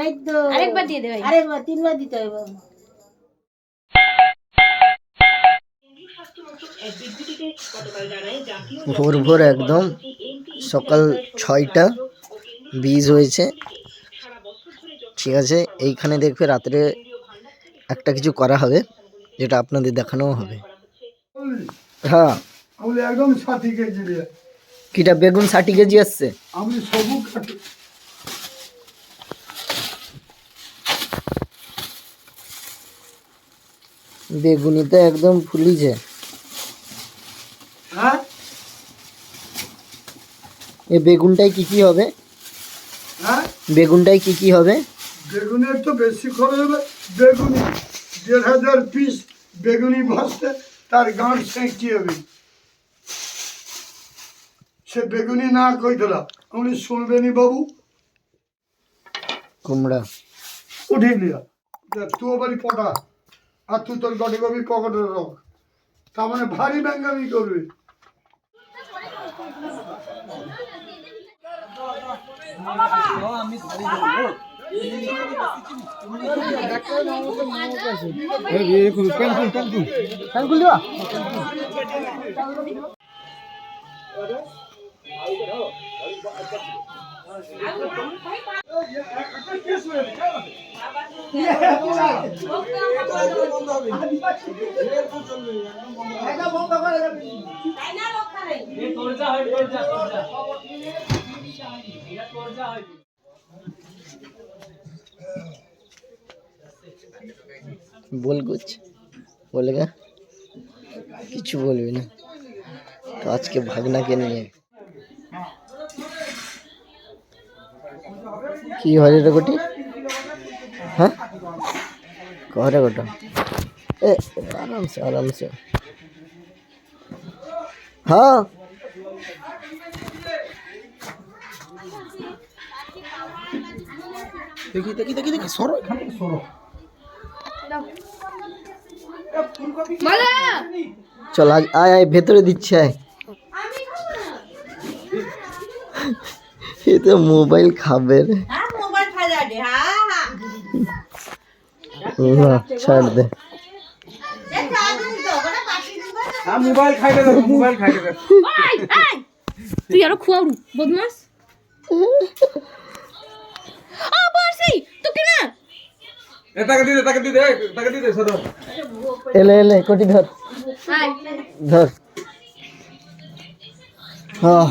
এই তো। আরেকবার দিয়ে দে আরেকবার তিনবার দিতে হবে। ভোর ভোর একদম সকাল ছয়টা বীজ হয়েছে। ঠিক আছে এইখানে দেখবে রাত্রে একটা কিছু করা হবে যেটা আপনাদের দেখানোও হবে। হ্যাঁ। একদম কেজি কিটা বেগুন ষাটি কেজি আসছে? আমি সবু বেগুনি তো একদম ফুলিছে। হ্যাঁ? এ বেগুনটাই কি কি হবে? হ্যাঁ? বেগুনটাই কি কি হবে? বেগুনের তো বেশি খরচ হবে। বেগুনি দেড় হাজার পিস বেগুনি ভাজতে তার গাঁট সেঁকি হবে সে বেগুনি না কইতলা। আপনি শুনবেনি বাবু। কুমড়া। উঠিয়ে লিয়া তুই বাড়ি পটা। আর তুই তোর গটে কবি পকেটের রক। তার মানে ভারী ব্যাঙ্গামি করবে। বল কুছ বলেগা কিছু বলবি না তো আজকে ভাগনাকে নিয়ে কি হয় রে গোটি হ্যাঁ? কহরে গোটা। এ আরামসে আরামসে। হ্যাঁ? দেখি দেখি দেখি দেখি সরো এখান থেকে সরো। চল আয় আয় আয় ভেতরে দিচ্ছে আয়। এ তো মোবাইল খাবে রে হ্যাঁ মোবাইল ফাজা দে হ্যাঁ হ্যাঁ না, ছাড় দে। হ্যাঁ মোবাইল খাইতে দেখো মোবাইল খাইতে আই তুই আরও খুয়াবু বদমাস। আ পারছি তোকে না। তাকে দিতে তাকে দিতে তাকে দিতে সরো এলে এলে কোটি ধর। ধর। আহ,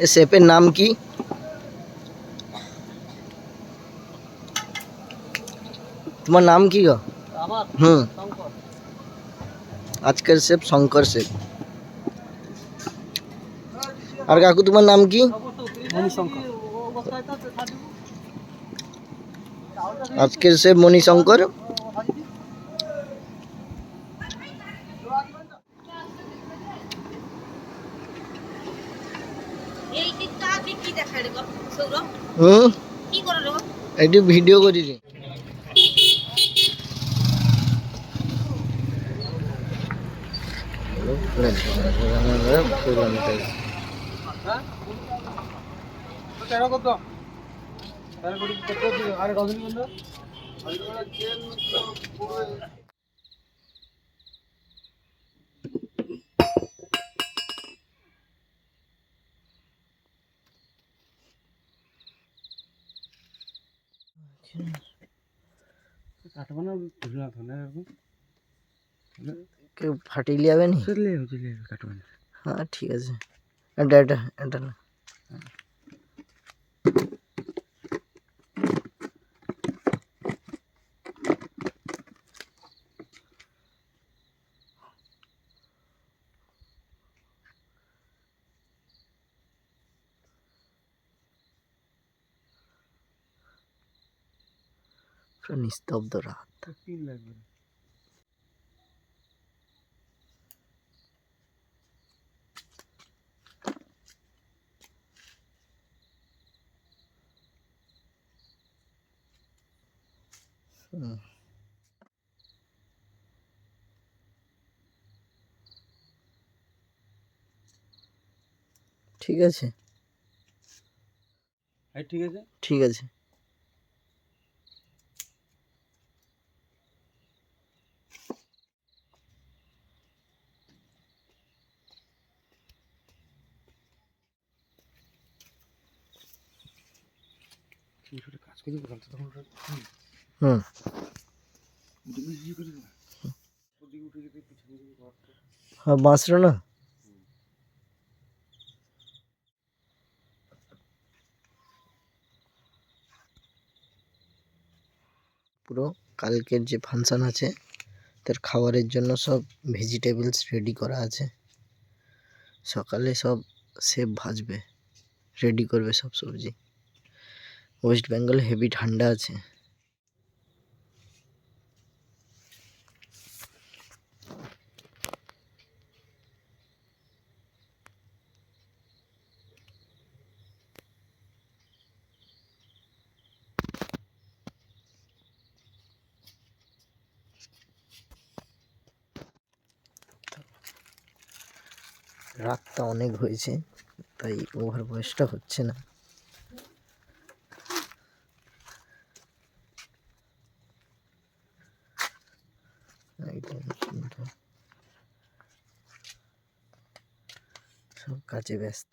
এ শেপের নাম কি তোমার নাম কি গো হুম আজকের শেপ শঙ্কর শেপ আর কাকু তোমার নাম কি আজকের শেপ মণিশঙ্কর এই টিকটা আপনি কি দেখাই রে সৌরভ হুম কি করে রে একটু ভিডিও কোটি কত আরে রজনীগন্ধা কাটবো না বুঝলা তো কেউ ফাটিয়ে যাবে নি? চলে চলে না হ্যাঁ ঠিক আছে। এটা এটা এটা না। নিস্তব্ধ রাত। হুম। ঠিক আছে। ঠিক আছে? ঠিক আছে কাজ করে দিবো তখন হুম ওদিকে ইয়ে করে দেবো ওদিকে উঠে যেতে পিছনে দিকে ঘরটা হ্যাঁ না? পুরো কালকের যে ফাংশন আছে, তার খাবারের জন্য সব ভেজিটেবলস রেডি করা আছে। সকালে সব সেব ভাজবে রেডি করবে সব সবজি। ওয়েস্ট বেঙ্গল হেভি ঠান্ডা আছে। রাতটা অনেক হয়েছে তাই ওভার বয়সটা হচ্ছে না। সব কাজে ব্যস্ত।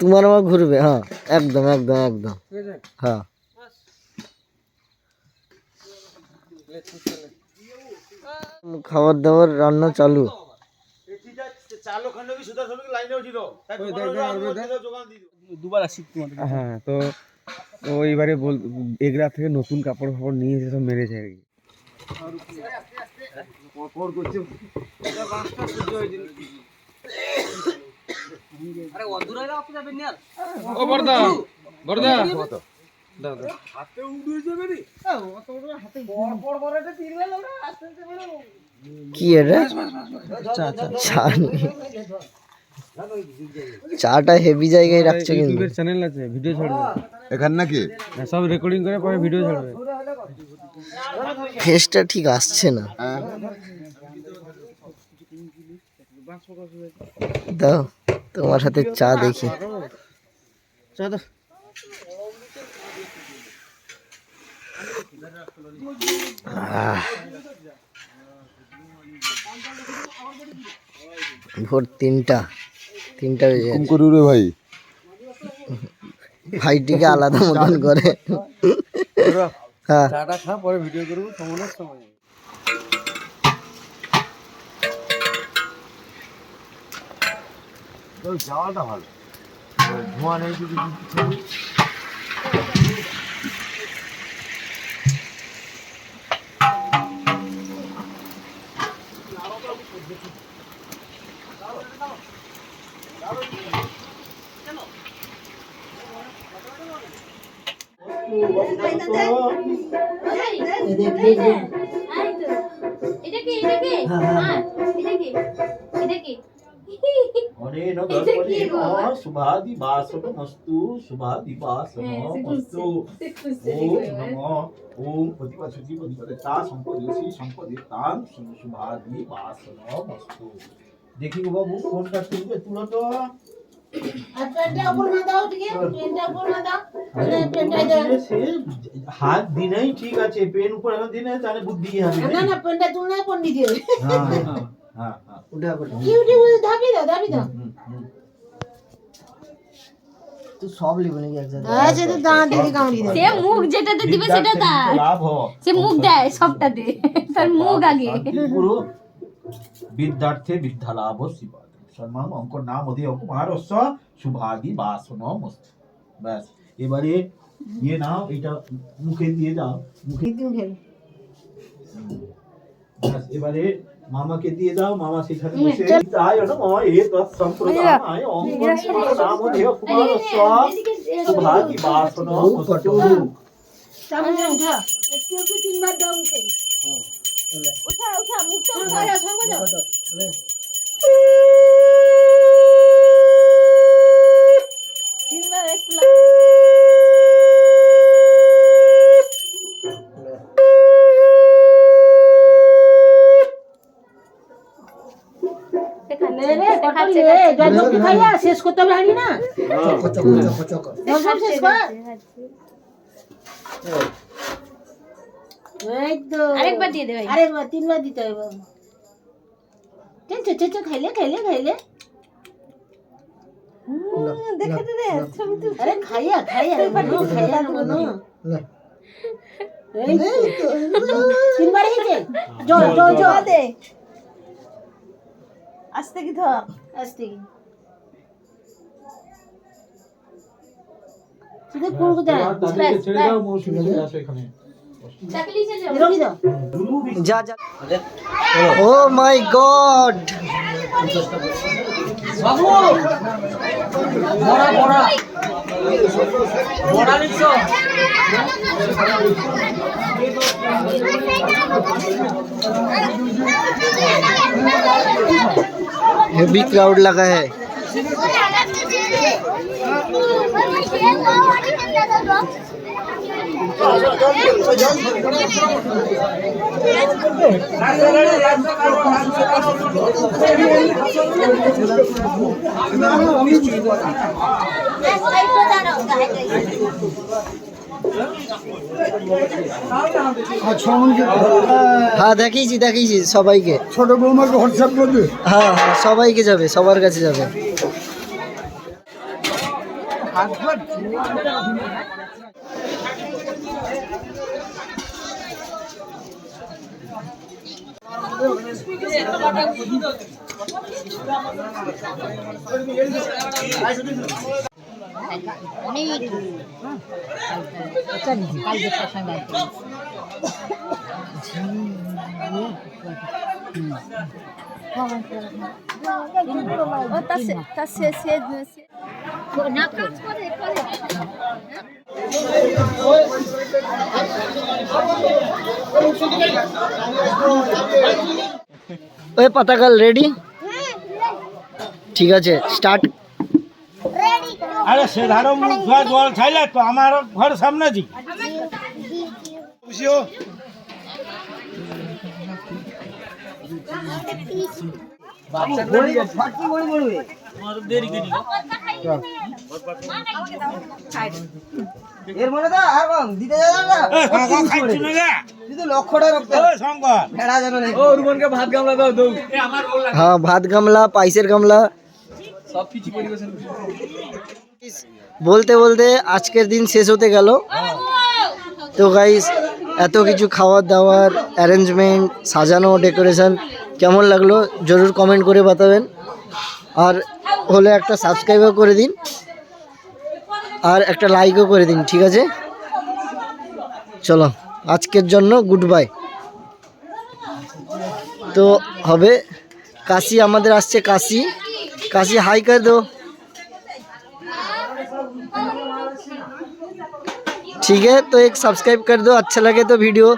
তোমার আমার ঘুরবে হ্যাঁ একদম একদম একদম। হ্যাঁ। খাবার দাবার রান্না চালু। দুবার আসি তোমাদের হ্যাঁ তো তো এইবারে বল এগরা থেকে নতুন কাপড় ফাপড় নিয়ে এসে সব মেরেছে আর কি। ও বর্দা বর্দা দাও দাও কি এটা চা নিয়ে। চাটা হেভি জায়গায় রাখছো কিন্তু ইউটিউবের চ্যানেল আছে ভিডিও ছাড়বে এখান নাকি হ্যাঁ, সব রেকর্ডিং করে পরে ভিডিও ছাড়বে ফেসটা ঠিক আসছে না হ্যাঁ দাও তোমার সাথে চা দেখি। ভোর তিনটা। তিনটা বেজে রে ভাই। ভাইটিকে আলাদা মতন করে। হ্যাঁ। পরে ভিডিও করব সময় সময় যাওয়াটা ভালো। ধোঁয়া নেই যদি এটা কি এটা কি? হ্যাঁ। গো বাবু কোনটা তুলবে তুলো তো হাত দিনেই ঠিক আছে পেন উপর এখন দিনে তাহলে বুদ্ধি হবে না না পেনটা তুলনা পন্ডিত দিয়ে হ্যাঁ হ্যাঁ হ্যাঁ উঠা করে কি উঠে উঠে ধাপি দাও ধাপি দাও। তুই সব লিখবি নাকি একসাথে? হ্যাঁ সে তো দাঁত দিকে কামড়ি দেয় সে মুখ যেটাতে দিবে সেটা তার। লাভ হ সে মুখ দেয় সবটাতে তার মুখ আগে। পুরো বিদ্যার্থে বিদ্যা লাভ শিবাদ সম্মান অঙ্ক নাম অধি অকুমার অশ্ব শুভাদি বাসন মস্ত। ব্যাস এবারে ইয়ে নাও এটা মুখে দিয়ে দাও। মুখে এবারে মামাকে দিয়ে দাও মামা সেখানে বসে আয় না মামা এ তৎ সম্প্রদায় অঙ্ক নাম দেহ কুমার অশ্ব সুভাগি বাসন কটু সামনে উঠা। একটু একটু তিনবার দাও মুখে উঠা উঠা মুখটা যাও সঙ্গে যাও শেষ করতে হবে হাঁড়ি না সব শেষ কর। আরেকবার দিয়ে দে আরেকবার তিনবার দিতে হবে। চেঞ্চো চেঞ্চো খাইলে খাইলে খাইলে। দেখাতে দে আরে খাইয়া খাইয়া খাইয়া বনো লে এই তো। তিনবার হয়েছে? জল জল জল। দে। আস্তে কি ধর আস্তে শুধু তাদেরকে ছেড়ে দাও মৌসুমী চলে আসো এখানে যা যা ও মাই গড भी क्राउड लगा है। हाँ, हाँ, हाँ। হ্যাঁ দেখিয়েছি দেখিয়েছি সবাইকে। ছোট বৌমাকে হোয়াটসঅ্যাপ করবে? হ্যাঁ হ্যাঁ সবাইকে যাবে সবার কাছে যাবে। ওই পাতাকাল রেডি ঠিক আছে স্টার্ট আরে সে ধারো মুখ ধোয়া জল ছাইলে তো আমার ঘর সামনে জি বুঝিও এর মনে তো আর কম দিতে যাবে লক্ষটা রাখতে বলতে বলতে আজকের দিন শেষ হতে গেল। তো গাইস এত কিছু খাওয়ার দাওয়ার অ্যারেঞ্জমেন্ট সাজানো ডেকোরেশন কেমন লাগল জরুর কমেন্ট করে বাতাবেন। আর হলে একটা সাবস্ক্রাইবও করে দিন। আর একটা লাইকও করে দিন, ঠিক আছে? চলো, আজকের জন্য গুড বাই তো হবে, কাশি, আমাদের আসছে কাশি। কাশি হাই করে দেবো ठीक है तो एक सब्सक्राइब कर दो अच्छा लगे तो वीडियो